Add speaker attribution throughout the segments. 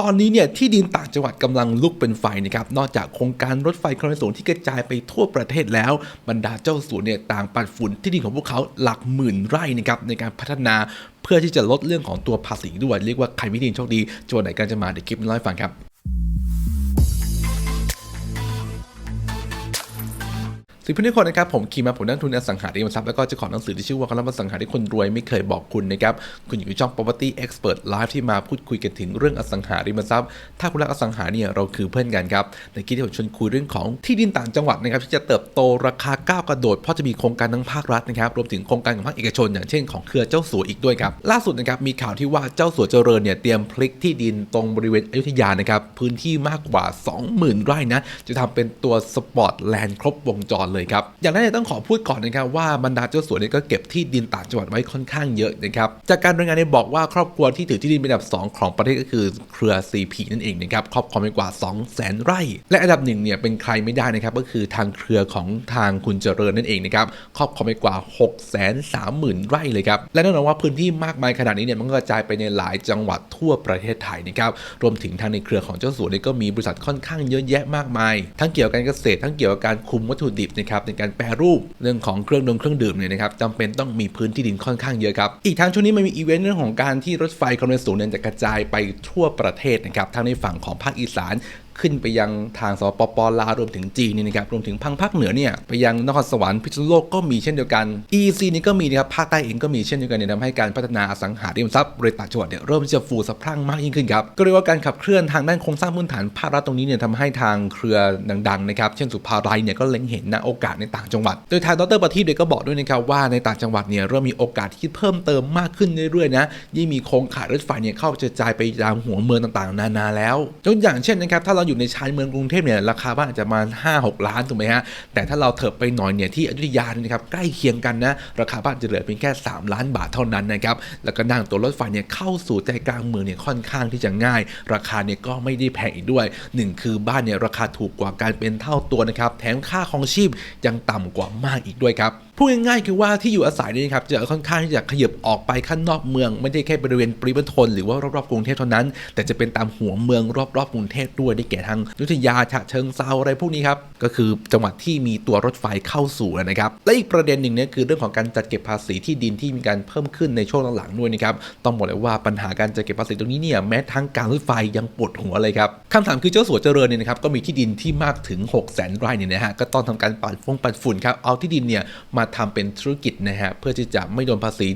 Speaker 1: ตอนนี้เนี่ยที่ดินต่างจังหวัดกำลังลุกเป็นไฟนะครับนอกจากโครงการรถไฟความเร็วสูงที่กระจายไปทั่วประเทศแล้ว บรรดาเจ้าสัวเนี่ยต่างปัดฝุ่นที่ดินของพวกเขาหลักหมื่นไร่นะครับในการพัฒนาเพื่อที่จะลดเรื่องของตัวภาษีด้วย เรียกว่าใครไม่ดินโชคดีจังหวัดไหนกันจะมาเดี๋ยวคลิปนี้เล่าให้ฟังครับ สิบเพื่อนทุกคนนะครับผมคีมาผมนักทุนอสังหาริมทรัพย์แล้วก็เจ้าของหนังสือที่ชื่อว่าคำรับอสังหาที่คนรวยไม่เคยบอกคุณนะครับคุณอยู่ช่อง property expert live ที่มาพูดคุยกันถึงเรื่องอสังหาริมทรัพย์ ถ้าคุณรักอสังหาเนี่ยเราคือเพื่อนกันครับในคลิปที่ผมชวนคุยเรื่องของที่ดินต่างจังหวัดนะครับที่จะเติบโตราคาก้าวกระโดดเพราะจะมีโครงการทั้งภาครัฐนะครับรวมถึงโครงการของภาคเอกชน อย่างเช่นของเครือเจ้าสัวอีกด้วยครับล่าสุดนะครับมีข่าวที่ว่าเจ้าสัวเจริญเนี่ยเตรียมพลิกที่ดินตรงบริเวณอยุธยานะครับพื้นที่มากกว่า 20,000 ไร่นะจะทำเป็นตัวสปอร์ตแลนด์ครบวงจรเลยครับ อย่างแรกต้องขอพูดก่อนนะครับว่าบรรดาเจ้าสัวเนี่ยก็เก็บที่ดินต่างจังหวัดไว้ค่อนข้างเยอะนะครับ จากการรายงานเนี่ยบอกว่าครอบครัวที่ถือที่ดินเป็นอันดับ 2 ของประเทศก็คือเครือ CP นั่นเองนะครับครอบครองไปกว่า 2 0 0 0 0 0 ไร่ และอันดับหนึ่งเนี่ยเป็นใครไม่ได้นะครับก็คือทางเครือของทางคุณเจริญนั่นเองนะครับครอบครองไปกว่า 6 3 0 0 0 0 ไร่เลยครับและแน่นอนว่าพื้นที่มากมายขนาดนี้เนี่ยมันกระจายไปในหลายจังหวัดทั่วประเทศไทยนะครับรวมถึงทางในเครือของเจ้าสัวเนี่ยก็มีบริษัทค่อนข้างเยอะแยะมากมาย ทั้งเกี่ยวกับการเกษตรทั้งเกี่ยวกับการคุมวัตถุดิบนะครับในการแปรรูปเรื่องของเครื่องดมเครื่องดื่มเนี่ยนะครับจำเป็นต้องมีพื้นที่ดินค่อนข้างเยอะครับ อีกทั้งช่วงนี้มันมีอีเวนต์เรื่องของการที่รถไฟความเร็วสูงเนี่ยจะกระจายไปทั่วประเทศนะครับทั้งในฝั่งของภาคอีสาน ขึ้นไปยังทางสปปลาวรวมถึงจีนนี่นะครับรวมถึงพังภาคเหนือเนี่ยไปยังนครสวรรค์พิษณุโลกก็มีเช่นเดียวกัน EC นี่ก็มีนะครับภาคใต้เองก็มีเช่นเดียวกันเนี่ยทำให้การพัฒนาอสังหาริมทรัพย์บริษัทจังหวัดเนี่ยเริ่มจะฟูสะพรั่งมากยิ่งขึ้นครับก็เรียกว่าการขับเคลื่อนทางด้านโครงสร้างพื้นฐานภาครัฐตรงนี้เนี่ยทำให้ทางเครือดังๆนะครับเช่นสุภาลัยเนี่ยก็เล็งเห็นนะโอกาสในต่างจังหวัด โดยทางดรประทีปเนี่ยก็บอกด้วยนะครับว่าในต่างจังหวัดเนี่ยเริ่มมีโอกาสที่เพิ่มเติมมากขึ้นเรื่อยๆนะยิ่งมีโครงข่ายรถไฟเนี่ยเข้ากระจายไปตามหัวเมืองต่างๆ นานาแล้วยกอย่างเช่นนะครับถ้าเราอยู่ในชานเมืองกรุงเทพเนี่ยราคาบ้านอาจจะมา5 6 ล้านถูกไหมฮะแต่ถ้าเราเถิบไปหน่อยเนี่ยที่อยุธยาเนี่ยนะครับใกล้เคียงกันนะราคาบ้านจะเหลือเพียงแค่ 3 ล้านบาทเท่านั้นนะครับแล้วก็นั่งตัวรถไฟเนี่ยเข้าสู่ใจกลางเมืองเนี่ยค่อนข้างที่จะง่าย ราคาเนี่ยก็ไม่ได้แพงอีกด้วยหนึ่งคือบ้านเนี่ยราคาถูกกว่าการเป็นเท่าตัวนะครับแถมค่าของชีพยังต่ำกว่ามากอีกด้วยครับพูดง่ายๆคือว่าที่อยู่อาศัยนี่ครับจะค่อนข้างที่จะขยับออกไปข้างนอกเมือง ไม่ได้แค่บริเวณปริมณฑลหรือว่ารอบๆกรุงเทพเท่านั้น แต่จะเป็นตามหัวเมืองรอบๆกรุงเทพด้วยได้แก่ทางยุธยาฉะเชิงเซาอะไรพวกนี้ครับก็คือจังหวัดที่มีตัวรถไฟเข้าสู่นะครับและอีกประเด็นหนึ่งเนี่ยคือเรื่องของการจัดเก็บภาษีที่ดินที่มีการเพิ่มขึ้นในช่วงหลังๆด้วยนะครับต้องบอกเลยว่าปัญหาการจัดเก็บภาษีตรงนี้เนี่ยแม้ทั้งการรถไฟยังปวดหัวเลยครับคำถามคือเจ้าสัวเจริญเนี่ยนะครับก็มีที่ดินที่มากถึง 6 0 0 0 0 0ไร่เนี่ยนะฮะก็ต้องทำการปัดฟงปัดฝุ่นครับเอาที่ดินเนี่ยมาทำเป็นธุรกิจนะฮะเพื่อที่จะไม่โดนภาษี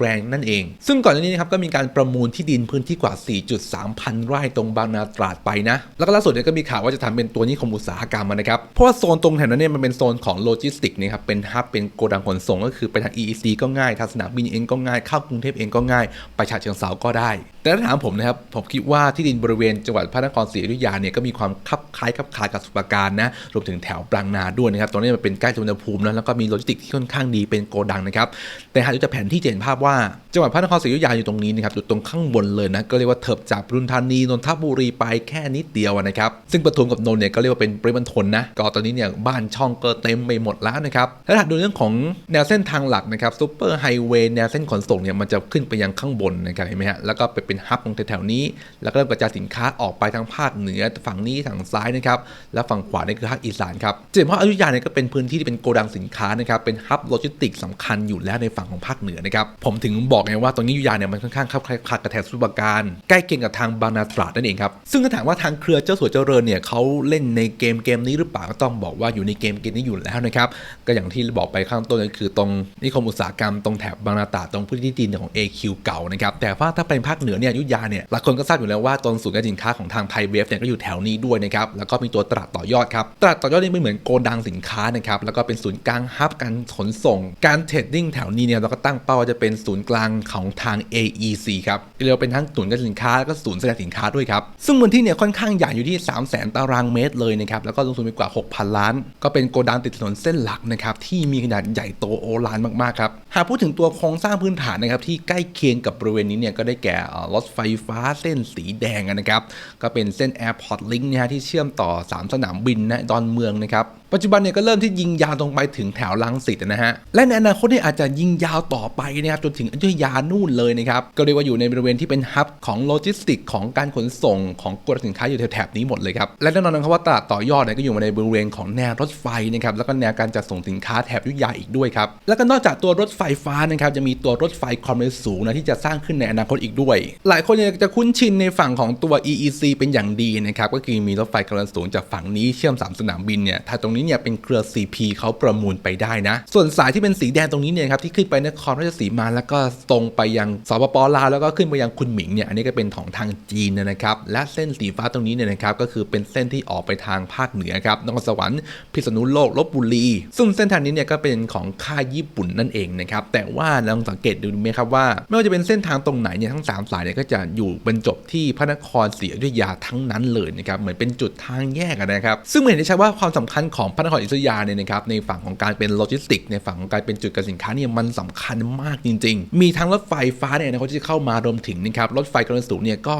Speaker 1: แรงๆนั่นเอง ซึ่งก่อนหน้านี้นะครับก็มีการประมูลที่ดินพื้นที่กว่า 4.3 พันไร่ตรงบางนาตราดไปนะ แล้วก็ล่าสุดเนี่ยก็มีข่าวว่าจะทำเป็นตัวนิคมอุตสาหกรรมนะครับ เพราะว่าโซนตรงแถวนั้นเนี่ยมันเป็นโซนของโลจิสติกนะครับ เป็นฮับเป็นโกดังขนส่งก็คือไปทาง EEC ก็ง่าย ทางสนามบินเองก็ง่าย เข้ากรุงเทพเองก็ง่าย ไปฉะเชิงเซาก็ได้ แต่ถ้าถามผมนะครับ ผมคิดว่าที่ดินบริเวณจังหวัดพระนครศรีอยุธยาเนี่ยก็มีความคับคล้ายคับคลายกับสุปการนะ รวมถึงแถวปรางนาด้วยนะครับตรงนี้มันเป็นใกล้สุวรรณภูมินะแล้วก็มีโลจิสติกที่ค่อนข้างดีเป็นโกดังนะครับ แต่หากดูจากแผนที่จะเห็นภาพว่าจังหวัดพระนครศรีอยุธยาอยู่ตรงนี้นะครับอยู่ตรงข้างบนเลยนะ ก็เรียกว่าเถิบจากปทุมธานีนนทบุรีไปแค่นิดเดียวนะครับ ซึ่งปทุมกับนนท์เนี่ยก็เรียกว่าเป็นปริมณฑลนะ ก็ตอนนี้เนี่ยบ้านช่องก็เต็มไปหมดแล้วนะครับ ถ้าหากดูเรื่องของแนวเส้นทางหลักนะครับซูเปอร์ไฮเวย์แนวเส้นขนส่งเนี่ยมันจะขึ้นไปยังข้างบนนะครับเห็นไหมฮะ แล้วก็ไปเป็นฮับตรงแถวๆนี้ แล้วก็เริ่มกระจายสินค้าออกไปทางภาคเหนือฝั่งนี้ทางซ้ายนะครับและฝั่งขวานี่คือภาคอีสานครับจะเห็นว่าอยุธยาเนี่ยก็เป็นพื้นที่ที่เป็นโกดังสินค้านะครับเป็นฮับโลจิสติกสำคัญอยู่แล้วในฝั่งของภาคเหนือนะครับผมถึงบอกไงว่าตรงนี้อยุธยาเนี่ยมันค่อนข้างคับคล้ายคลักระแทกสุบการใกล้เคียงกับทางบางนาตราดนั่นเองครับซึ่งถ้าถามว่าทางเครือเจ้าสัวเจริญเนี่ยเขาเล่นในเกมเกมนี้หรือเปล่าก็ต้องบอกว่าอยู่ในเกมเกมนี้อยู่แล้วนะครับก็อย่างที่บอกไปข้างต้นก็คือตรงนิคมอุตสาหกรรมตรงแถบบางนาตราดตรงพื้นที่ดินของ AQ เก่านะครับแต่ว่าถ้าเป็นภาคเหนือเนี่ยอยุธยาเนี่ยหลายคนก็ทราบอยู่แล้วว่าตรงศูนย์การสินค้าของทางไทยเวฟเนี่ยก็อยู่แถวนี้ด้วยนะครับแล้วก็มีตัวตลาดต่อยอดครับตลาดต่อยอดนี่ไม่เหมือนโกดังสินค้านะครับแล้วก็เป็นศูนย์กลางฮับการขนส่ง การเทรดดิ้งแถวนี้เนี่ยเราก็ตั้งเป้าว่าจะเป็นศูนย์กลางของทาง AEC ครับเรียกว่าเป็นทั้งศูนย์การสินค้าแล้วก็ศูนย์แสดงสินค้าด้วยครับซึ่งพื้นที่เนี่ยค่อนข้างใหญ่อยู่ที่ 3 0 0 0 0 0 ตารางเมตรเลยนะครับแล้วก็ลงทุนไปกว่า 6,000 ล้าน ก็เป็นโกดังติดถนนเส้นหลักนะครับที่มีขนาดใหญ่โตโอฬารมากๆครับหากพูดถึงตัวโครงสร้างพื้นฐานนะครับที่ใกล้เคียงกับบริเวณนี้เนี่ยก็ได้แก่รถไฟฟ้าเส้นสีแดงนะครับ ก็เป็นเส้น Airport Link นะฮะที่เชื่อมต่อ 3 สนามบินนะดอนเมืองนะครับ ปัจจุบันเนี่ยก็เริ่มที่ยิงยาวตรงไปถึงแถวลังสิตนะฮะ และในอนาคตเนี่ยอาจจะยิงยาวต่อไปนะครับจนถึงอยุธยานู่นเลยนะครับก็เรียกว่าอยู่ในบริเวณที่เป็นฮับของโลจิสติกของการขนส่งของกลุ่มสินค้าอยู่แถบนี้หมดเลยครับและแน่นอนนะครับว่าตลาดต่อยอดเนี่ยก็อยู่ในบริเวณของแนวรถไฟนะครับแล้วก็แนวการจัดส่งสินค้าแถบอยุธยาอีกด้วยครับแล้วก็นอกจากตัวรถไฟฟ้านะครับจะมีตัวรถไฟความเร็วสูงนะที่จะสร้างขึ้นในอนาคตอีกด้วย หลายคนจะคุ้นชินในฝั่งของตัว EEC เป็นอย่างดีนะครับก็คือมีรถไฟความเร็วสูงจากฝั่งนี้เชื่อมสามสนามบินเนี่ยถ้าตรงนี้เนี่ยเป็นเครือ CP เขาประมูลไปได้นะ ส่วนสายที่เป็นสีแดงตรงนี้เนี่ยครับที่ขึ้นไปนครราชสีมาแล้วก็ตรงไปยังสปปลาวแล้วก็ขึ้นไปยังคุณหมิงเนี่ยอันนี้ก็เป็นของทางจีนนะครับและเส้นสีฟ้าตรงนี้เนี่ยนะครับก็คือเป็นเส้นที่ออกไปทางภาคเหนือครับนครสวรรค์พิษณุโลกลบบุรี ซึ่งเส้นทางนี้เนี่ยก็เป็นของค่ายญี่ปุ่นนั่นเองนะครับแต่ว่าลองสังเกตดูไหมครับว่า ไม่ว่าจะเป็นเส้นทางตรงไหนเนี่ยทั้งสามสายเนี่ยก็จะอยู่บรรจบที่พระนครศรีอยุธยาทั้งนั้นเลยนะครับเหมือนเป็นจุดทางแยกนะครับซึ่งเห็นได้ชัดว่าความสำคัญของพระนครอยุยาเนี่ยนะครับในฝั่งของการเป็นโลจิสติกส์ในฝั่งของการเป็นจุดการสินค้าเนี่ยมันสำคัญมากจริง ๆ มีทั้งรถไฟฟ้าเนี่ยนะครับที่จะเข้ามารวมถึงนะครับรถไฟกระสูงเนี่ยก็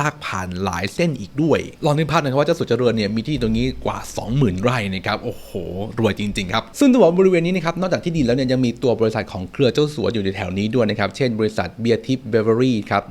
Speaker 1: ลากผ่านหลายเส้นอีกด้วยลองนึกภาพนะครับว่าเจ้าสุดเจริญเนี่ยมีที่ตรงนี้กว่า 20,000 ไร่นะครับโอ้โห รวยจริง ๆ ครับ ซึ่งตัวบริเวณนี้นะครับนอกจากที่ดินแล้วเนี่ยยังมีตัวบริษัทของเครือเจ้าสัวอยู่ในแถวนี้ด้วยนะครับเช่นบริษัทเบียร์ทิพย์เบเวอรี่ครับ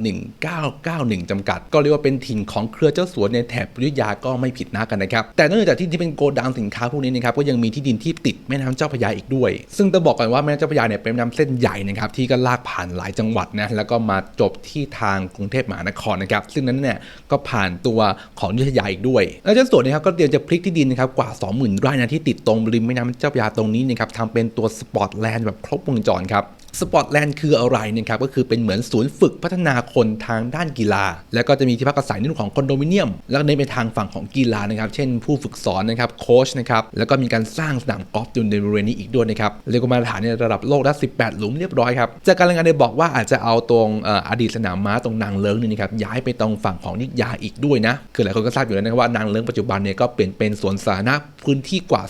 Speaker 1: 1991 จำกัด ก็เรียกว่าเป็นถิ่นของเครือเจ้าสัวในแถบอยุธยาก็ไม่ผิดนักกันนะครับแต่นอกจากที่ที่เป็นโกดังสินค้าพวกนี้นะครับก็ยังมีที่ดินที่ติดแม่น้ำเจ้าพระยาอีกด้วย ซึ่งต้องบอกก่อนว่าแม่น้ำเจ้าพระยาเนี่ยเป็นแม่น้ำเส้นใหญ่นะครับที่ก็ลากผ่านหลายจังหวัดนะแล้วก็มาจบที่ทางกรุงเทพมหานครนะครับซึ่งนั้นเนี่ยก็ผ่านตัวของยุธยาอีกด้วย แล้วเจ้าสวเนะครับก็เตรียมจะพลิกที่ดินนะครับกว่า 20,000 ไร่นะที่ติดตรงริมแม่น้ำเจ้าพระยาตรงนี้นะครับทำเป็นตัวสปอตแลนด์แบบครบวงจรครับ สปอตแลนด์คืออะไรนะครับก็คือเป็นเหมือนศูนย์ฝึกพัฒนาคนทางด้านกีฬา แล้วก็จะมีที่พักอาศัยในเรื่องของคอนโดมิเนียม แล้วก็ในไปทางฝั่งของกีฬานะครับ เช่นผู้ฝึกสอนนะครับโค้ชนะครับแล้วก็มีการสร้างสนามกอล์ฟอยู่ในบริเวณนี้อีกด้วยนะครับเรียกว่ามาตรฐานในระดับโลกและ18 หลุมเรียบร้อยครับจากการรายงานเนี่ยบอกว่าอาจจะเอาตรงออดีตสนามม้าตรงนางเลิ้งนี่นะครับย้ายไปตรงฝั่งของนิยาอีกด้วยนะคือหลายคนก็ทราบอยู่แล้วนะครับว่านางเลิ้งปัจจุบันเนี่ยก็เปลี่ยนเป็นสวนสาธารณะ พื้นที่กว่า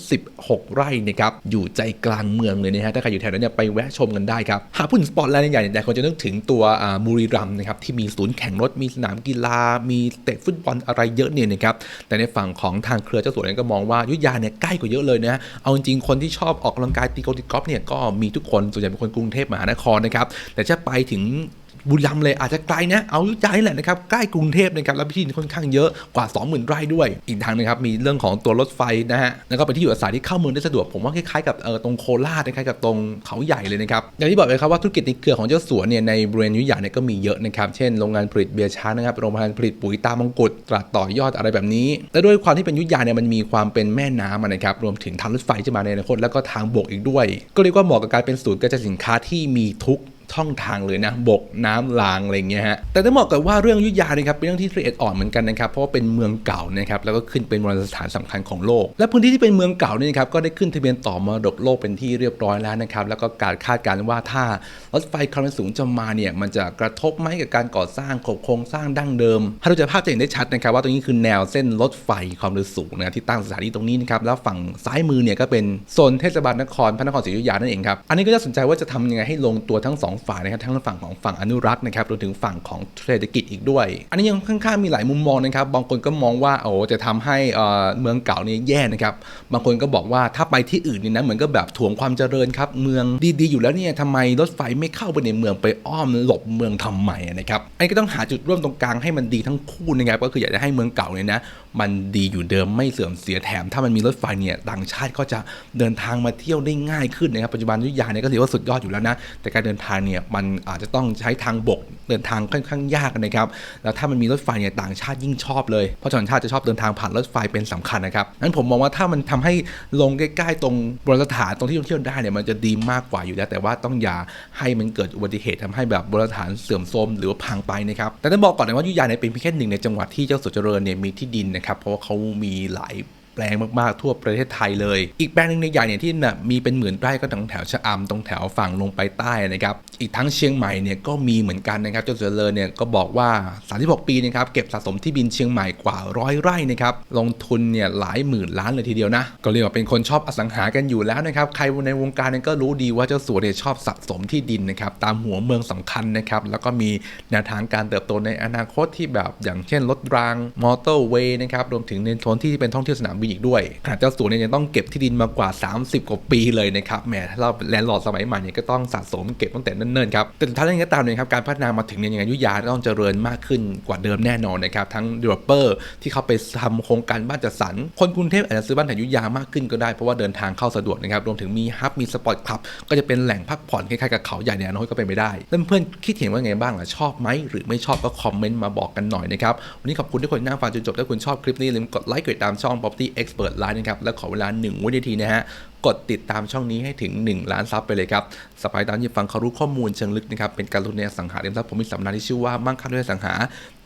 Speaker 1: 216 ไร่นะครับอยู่ใจกลางเมืองเลยนะฮะถ้าใครอยู่แถวนั้นเนี่ยไปแวะชมกันได้ครับหากพูดถึงสปอร์ตแลนด์ใหญ่ๆเนี่ยหลายคนจะนึกถึงตัวอ่าบุรีรัมนะครับที่มีศูนย์แข่งรถมีสนามกีฬา มีเตะฟุตบอลอะไรเยอะเนี่ยนะครับแต่ในฝั่งของทางเครือเจ้าสัวเนี่ยก็มองว่ายุธยาเนี่ยใกล้กว่าเยอะเลยนะเอาจริงๆคนที่ชอบออกกำลังกายตีโกตีกอล์ฟเนี่ยก็มีทุกคนส่วนใหญ่เป็นคนกรุงเทพมหานครนะครับแต่จะไปถึง บุรีรัมย์เลยอาจจะไกลนะ เอาอยุยานี่แหละนะครับใกล้กรุงเทพนะครับแล้วที่ดินค่อนข้างเยอะกว่า 20,000 ไร่ด้วย อีกทางหนึงครับมีเรื่องของตัวรถไฟนะฮะแล้วก็เป็นที่อยู่อาศัยที่เข้าเมืองได้สะดวกผมว่าคล้ายๆกับเออตรงโคราชคล้ายๆกับตรงเขาใหญ่เลยนะครับอย่างที่บอกไปครับว่าธุรกิจในเครือของเจ้าสัวเนี่ยในบริเวณยุยาเนี่ยก็มีเยอะนะครับเช่นโรงงานผลิตเบียร์ช้างนะครับโรงงานผลิตปุ๋ยตามงกุฎตราดต่อยอดอะไรแบบนี้ และด้วยความที่เป็นยุยาเนี่ยมันมีความเป็นแม่น้ำนะครับรวมถึงทางรถไฟจะมาในอนาคตแล้วก็ทางบกอีกด้วย ก็เรียกว่าเหมาะกับการเป็นศูนย์กระจายสินค้าที่มีทุก ช่องทางเลยนะบกน้ำรางอะไรเงี้ยฮะแต่ต้องบอกกันว่าเรื่องยุธยานะครับเป็นเรื่องที่ละเอียดอ่อนเหมือนกันนะครับเพราะว่าเป็นเมืองเก่านะครับแล้วก็ขึ้นเป็นโบราณสถานสำคัญของโลก และพื้นที่ที่เป็นเมืองเก่าเนี่ยนะครับก็ได้ขึ้นทะเบียนต่อมรดกโลกเป็นที่เรียบร้อยแล้วนะครับแล้วก็การคาดการณ์ว่าถ้ารถไฟความเร็วสูงจะมาเนี่ยมันจะกระทบไหมกับการก่อสร้างโครงสร้างดั้งเดิมถ้าเราจะภาพจะเห็นได้ชัดนะครับว่าตรงนี้คือแนวเส้นรถไฟความเร็วสูงนะที่ตั้งสถานีตรงนี้นะครับแล้วฝั่งซ้ายมือเนี่ยก็เป็นโซนเทศบาลนครพระนครศรีอยุธยานั่นเองครับอันนี้ก็จะสนใจว่าจะทำยังไงให้ลงตัวทั้งสองฝ่ายนะครับทั้งฝั่งของฝั่งอนุรักษ์นะครับรวมถึงฝั่งของเศรษฐกิจอีกด้วย อันนี้ยังค่อนข้างมีหลายมุมมองนะครับบางคนก็มองว่าโอ้จะทำให้เมืองเก่านี่แย่นะครับบางคนก็บอกว่าถ้าไปที่อื่นนี่นะเหมือนก็แบบถ่วงความเจริญครับเมืองดีๆอยู่แล้วเนี่ยทำไมรถไฟไม่เข้าไปในเมืองไปอ้อมหลบเมืองทำไมนะครับอันนี้ก็ต้องหาจุดร่วมตรงกลางให้มันดีทั้งคู่นะครับก็คืออยากจะให้เมืองเก่าเนี่ยนะ มันดีอยู่เดิมไม่เสื่อมเสียแถม ถ้ามันมีรถไฟเนี่ยต่างชาติก็จะเดินทางมาเที่ยวได้ง่ายขึ้นนะครับปัจจุบันยุธยาเนี่ยก็ถือว่าสุดยอดอยู่แล้วนะแต่การเดินทางเนี่ยมันอาจจะต้องใช้ทางบกเดินทางค่อนข้างยากนะครับแล้วถ้ามันมีรถไฟเนี่ยต่างชาติยิ่งชอบเลยเพราะต่างชาติจะชอบเดินทางผ่านรถไฟเป็นสำคัญนะครับนั้นผมมองว่าถ้ามันทำให้ลงใกล้ๆ ตรงบราณสถานตรงที่ท่องเที่ยวได้เนี่ยมันจะดีมากกว่าอยู่แล้ว แต่ว่าต้องอย่าให้มันเกิดอุบัติเหตุทำให้แบบบราณสถานเสื่อมโทรมหรือว่าพังไปนะครับแต่ต้องบอกก่อนนะว่ายุธยาเนี่ยเป็นเพียงแค่หนึ่งในจังหวัดที่เจ้าสัวเจริญเนี่ยมีที่ดินนะครับครับ เพราะว่าเขามีหลาย แปลงมากๆทั่วประเทศไทยเลย อีกแปลงหนึ่งในใหญ่เนี่ยที่แบบมีเป็นหมื่นไร่ก็ตรงแถวชะอำตรงแถวฝั่งลงไปใต้นะครับอีกทั้งเชียงใหม่เนี่ยก็มีเหมือนกันนะครับเจ้าเจริญเนี่ยก็บอกว่า 36 ปีนะครับเก็บสะสมที่ดินเชียงใหม่กว่าร้อยไร่นะครับลงทุนเนี่ยหลายหมื่นล้านเลยทีเดียวนะก็เรียกว่าเป็นคนชอบอสังหากันอยู่แล้วนะครับใครในวงการเนี่ยก็รู้ดีว่าเจ้าสัวเนี่ยชอบสะสมที่ดินนะครับตามหัวเมืองสำคัญนะครับแล้วก็มีแนวทางการเติบโตในอนาคตที่แบบอย่างเช่นรถรางมอเตอร์เวย์นะครับรวมถึงในโซนที่เป็นท่องเที่ยวสนามบินมีอีกด้วยขณะเจ้าสัวเนี่ยยังต้องเก็บที่ดินมากว่า 30 กว่าปีเลยนะครับแหมถ้าเราแลนด์ลอร์ดสมัยใหม่เนี่ยก็ต้องสะสมเก็บตั้งแต่เนิ่นๆครับแต่สุดท้ายแล้วยังไงก็ตามเนี่ยครับการพัฒนามาถึงเนี่ยยังไงยุยาต้องเจริญมากขึ้นกว่าเดิมแน่นอนนะครับทั้ง developer ที่เขาไปทำโครงการบ้านจัดสรรคนกรุงเทพอาจจะซื้อบ้านแถวยุยามากขึ้นก็ได้เพราะว่าเดินทางเข้าสะดวกนะครับรวมถึงมีฮับมีสปอร์ตคลับก็จะเป็นแหล่งพักผ่อนคล้ายๆกับเขาใหญ่ในอนาคตก็เป็นไปได้เพื่อนๆคิดเห็นว่าไงบ้างล่ะชอบไหมหรือไม่ชอบก็คอมเมนต์มาบอกกันหน่อยนะครับวันนี้ขอบคุณทุกคนที่นั่งฟังจนจบถ้าคุณชอบคลิปนี้อย่าลืมกดไลค์กดติดตามช่อง Property Expert Line นะครับ และขอเวลา 1 วินาทีนะฮะ กดติดตามช่องนี้ให้ถึง 1 ล้านซับไปเลยครับสปายตามที่ฟังเขารู้ข้อมูลเชิงลึกนะครับ เป็นการลงทุนในอสังหาริมทรัพย์ผมมีสำนักที่ชื่อว่ามั่งคั่งด้วยสังหา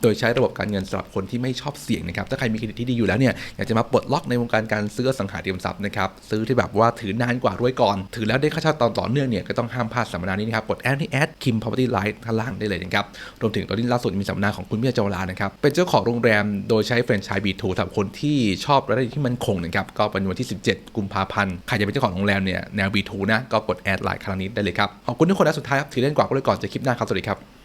Speaker 1: โดยใช้ระบบการเงินสำหรับคนที่ไม่ชอบเสี่ยงนะครับ ถ้าใครมีเครดิตที่ดีอยู่แล้วเนี่ย อยากจะมาปลดล็อกในวงการการซื้อสังหาริมทรัพย์นะครับ ซื้อที่แบบว่าถือนานกว่ารวยก่อน ถือแล้วได้ค่าเช่าตอนต่อเนื่องเนี่ย ก็ต้องห้ามพลาดสัมมนานี้นะครับ กดแอดที่แอดคิม property life ข้างล่างได้เลยนะครับ รวมถึงตอนนี้ล่าสุดมีสัมมนาของคุณเมียเจาวลานะครับ เป็นเจ้าของโรงแรม โดยใช้แฟรนไชส์ B2 สำหรับคนที่ชอบรายได้ที่มันคงนะครับ ก็เป็นวันที่ 17 กุมภาพันธ์ ใครจะเป็นเจ้าของโรงแรมเนี่ยแนว B2 นะ ก็กดแอดไลน์ครั้งนี้ได้เลยครับ ขอบคุณทุกคนและสุดท้ายครับถือเล่นกว่าก็เลยก่อนจะคลิปหน้าครับสวัสดีครับ